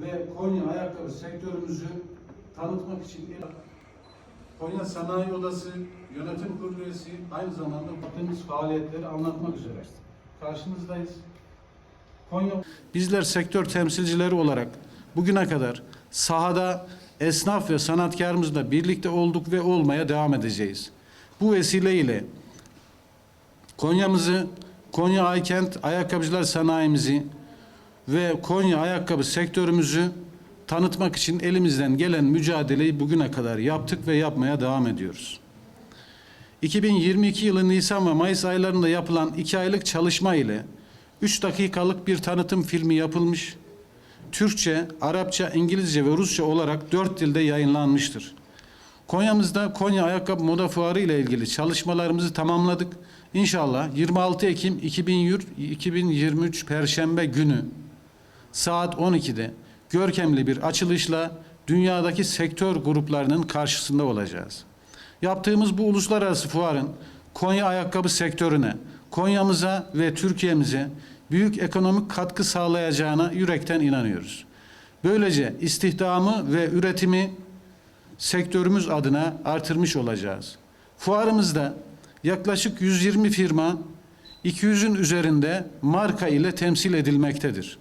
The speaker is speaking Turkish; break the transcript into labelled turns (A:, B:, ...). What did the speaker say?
A: ve Konya ayakkabı sektörümüzü tanıtmak için Konya Sanayi Odası Yönetim Kurulu üyesi aynı zamanda yaptığımız faaliyetleri anlatmak üzere karşınızdayız. Konya Bizler sektör temsilcileri olarak bugüne kadar sahada esnaf ve sanatkarımızla birlikte olduk ve olmaya devam edeceğiz. Bu vesileyle Konya'mızı, Konya Aykent Ayakkabıcılar Sanayimizi ve Konya ayakkabı sektörümüzü tanıtmak için elimizden gelen mücadeleyi bugüne kadar yaptık ve yapmaya devam ediyoruz. 2022 yılı Nisan ve Mayıs aylarında yapılan iki aylık çalışma ile 3 dakikalık bir tanıtım filmi yapılmış. Türkçe, Arapça, İngilizce ve Rusça olarak dört dilde yayınlanmıştır. Konya'mızda Konya Ayakkabı Moda Fuarı ile ilgili çalışmalarımızı tamamladık. İnşallah 26 Ekim 2023 Perşembe günü saat 12'de görkemli bir açılışla dünyadaki sektör gruplarının karşısında olacağız. Yaptığımız bu uluslararası fuarın Konya ayakkabı sektörüne, Konya'mıza ve Türkiye'mize büyük ekonomik katkı sağlayacağına yürekten inanıyoruz. Böylece istihdamı ve üretimi sektörümüz adına artırmış olacağız. Fuarımızda yaklaşık 120 firma 200'ün üzerinde marka ile temsil edilmektedir.